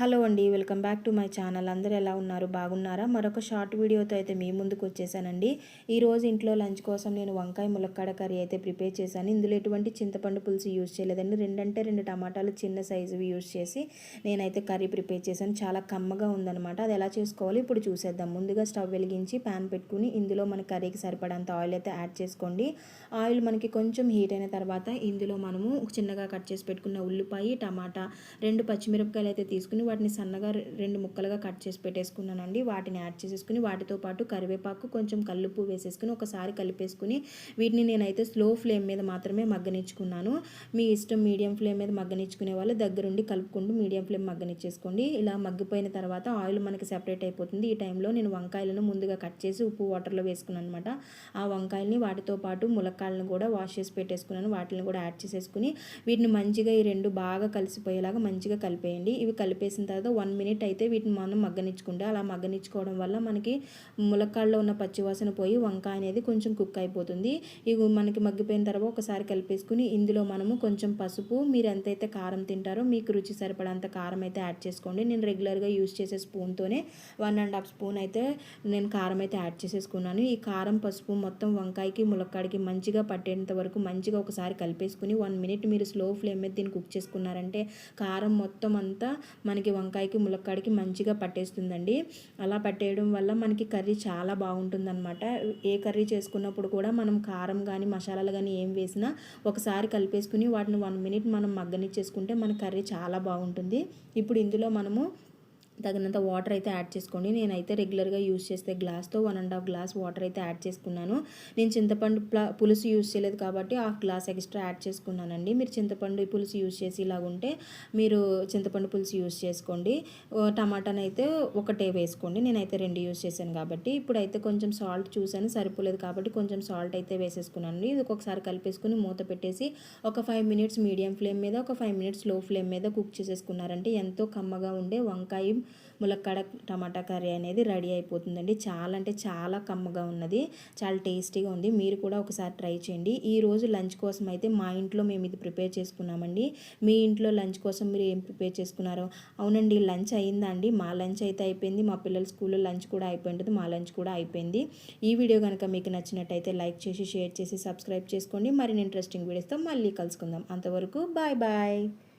Hello అండి welcome back to my channel. అందరూ ఎలా ఉన్నారు? బాగున్నారా? మరొక షార్ట్ వీడియోతో అయితే మీ ముందుకు వచ్చేసానండి. ఈరోజు ఇంట్లో లంచ్ కోసం నేను వంకాయ ములక్కాడ కర్రీ అయితే ప్రిపేర్ చేశాను. ఇందులో ఎటువంటి చింతపండు పులుసు యూజ్ చేయలేదండి. రెండంటే రెండు టమాటాలు చిన్న సైజువి యూజ్ చేసి నేనైతే కర్రీ ప్రిపేర్ చేశాను. చాలా కమ్మగా ఉందనమాట అది ఎలా చేసుకోవాలి ఇప్పుడు చూసేద్దాం. ముందుగా స్టవ్ వెలిగించి ప్యాన్ పెట్టుకుని ఇందులో మన కర్రీకి సరిపడంత ఆయిల్ అయితే యాడ్ చేసుకోండి. ఆయిల్ మనకి కొంచెం హీట్ అయిన తర్వాత ఇందులో మనము చిన్నగా కట్ చేసి పెట్టుకున్న ఉల్లిపాయ టమాటా రెండు పచ్చిమిరపకాయలు అయితే తీసుకుని వాటిని సన్నగా రెండు ముక్కలుగా కట్ చేసి పెట్టేసుకున్నానండి. వాటిని యాడ్ చేసేసుకుని వాటితో పాటు కరివేపాకు కొంచెం కల్లుపు వేసేసుకుని ఒకసారి కలిపేసుకుని వీటిని నేనైతే స్లో ఫ్లేమ్ మీద మాత్రమే మగ్గనిచ్చుకున్నాను. మీ ఇష్టం మీడియం ఫ్లేమ్ మీద మగ్గనిచ్చుకునే వాళ్ళు దగ్గరుండి కలుపుకుంటూ మీడియం ఫ్లేమ్ మగ్గనిచ్చేసుకోండి. ఇలా మగ్గిపోయిన తర్వాత ఆయిల్ మనకి సెపరేట్ అయిపోతుంది. ఈ టైంలో నేను వంకాయలను ముందుగా కట్ చేసి ఉప్పు వాటర్లో వేసుకున్నాను అనమాట ఆ వంకాయల్ని వాటితో పాటు ములక్కాయలను కూడా వాష్ చేసి పెట్టేసుకున్నాను. వాటిని కూడా యాడ్ చేసేసుకుని వీటిని మంచిగా ఈ రెండు బాగా కలిసిపోయేలాగా మంచిగా కలిపేయండి. ఇవి కలిపే వేసిన తర్వాత వన్ మినిట్ అయితే వీటిని మనం మగ్గనిచ్చుకుంటే అలా మగ్గనిచ్చుకోవడం వల్ల మనకి ములక్కాడలో ఉన్న పచ్చివాసన పోయి వంకాయ అనేది కొంచెం కుక్ అయిపోతుంది. ఇవి మనకి మగ్గిపోయిన తర్వాత ఒకసారి కలిపేసుకుని ఇందులో మనము కొంచెం పసుపు మీరు ఎంతైతే కారం తింటారో మీకు రుచి సరిపడంత కారం అయితే యాడ్ చేసుకోండి. నేను రెగ్యులర్గా యూస్ చేసే స్పూన్తోనే వన్ అండ్ హాఫ్ స్పూన్ అయితే నేను కారం అయితే యాడ్ చేసేసుకున్నాను. ఈ కారం పసుపు మొత్తం వంకాయకి ములక్కాడికి మంచిగా పట్టేంత వరకు మంచిగా ఒకసారి కలిపేసుకుని వన్ మినిట్ మీరు స్లో ఫ్లేమ్ మీద దీన్ని కుక్ చేసుకున్నారంటే కారం మొత్తం అంతా మనకి మనకి వంకాయకి ములక్కాడికి మంచిగా పట్టేస్తుందండి. అలా పట్టేయడం వల్ల మనకి కర్రీ చాలా బాగుంటుందన్నమాట. ఏ కర్రీ చేసుకున్నప్పుడు కూడా మనం కారం కానీ మసాలాలు కానీ ఏం వేసినా ఒకసారి కలిపేసుకుని వాటిని వన్ మినిట్ మనం మగ్గనిచ్చేసుకుంటే మన కర్రీ చాలా బాగుంటుంది. ఇప్పుడు ఇందులో మనము తగినంత వాటర్ అయితే యాడ్ చేసుకోండి. నేనైతే రెగ్యులర్గా యూస్ చేస్తే గ్లాస్తో one and half glass water అయితే యాడ్ చేసుకున్నాను. నేను చింతపండు పులుసు యూస్ చేయలేదు కాబట్టి హాఫ్ గ్లాస్ ఎక్స్ట్రా యాడ్ చేసుకున్నానండి. మీరు చింతపండు పులుసు యూస్ చేసి ఇలాగుంటే మీరు చింతపండు పులుసు యూస్ చేసుకోండి. టమాటానైతే ఒకటే వేసుకోండి. నేనైతే రెండు యూస్ చేశాను కాబట్టి ఇప్పుడైతే కొంచెం సాల్ట్ చూసాను సరిపోలేదు కాబట్టి కొంచెం సాల్ట్ అయితే వేసేసుకున్నాను ఇది ఒక్కొక్కసారి కలిపేసుకుని మూత పెట్టేసి ఒక ఫైవ్ మినిట్స్ మీడియం ఫ్లేమ్ మీద ఒక ఫైవ్ మినిట్స్లో ఫ్లేమ్ మీద కుక్ చేసేసుకున్నారంటే ఎంతో కమ్మగా ఉండే వంకాయ ములక్కాడ టమాటా కర్రీ అనేది రెడీ అయిపోతుందండి. చాలా అంటే చాలా కమ్మగా ఉన్నది. చాలా టేస్టీగా ఉంది. మీరు కూడా ఒకసారి ట్రై చేయండి. ఈరోజు లంచ్ కోసం అయితే మా ఇంట్లో మేము ఇది ప్రిపేర్ చేసుకున్నామండి. మీ ఇంట్లో లంచ్ కోసం మీరు ఏం ప్రిపేర్ చేసుకున్నారో? అవునండి లంచ్ అయిందా అండి? మా లంచ్ అయితే అయిపోయింది. మా పిల్లల స్కూల్లో లంచ్ కూడా అయిపోయింది. మా లంచ్ కూడా అయిపోయింది. ఈ వీడియో కనుక మీకు నచ్చినట్టయితే లైక్ చేసి షేర్ చేసి సబ్స్క్రైబ్ చేసుకోండి. మరిన్ని ఇంట్రెస్టింగ్ వీడియోస్తో మళ్ళీ కలుసుకుందాం. అంతవరకు బాయ్ బాయ్.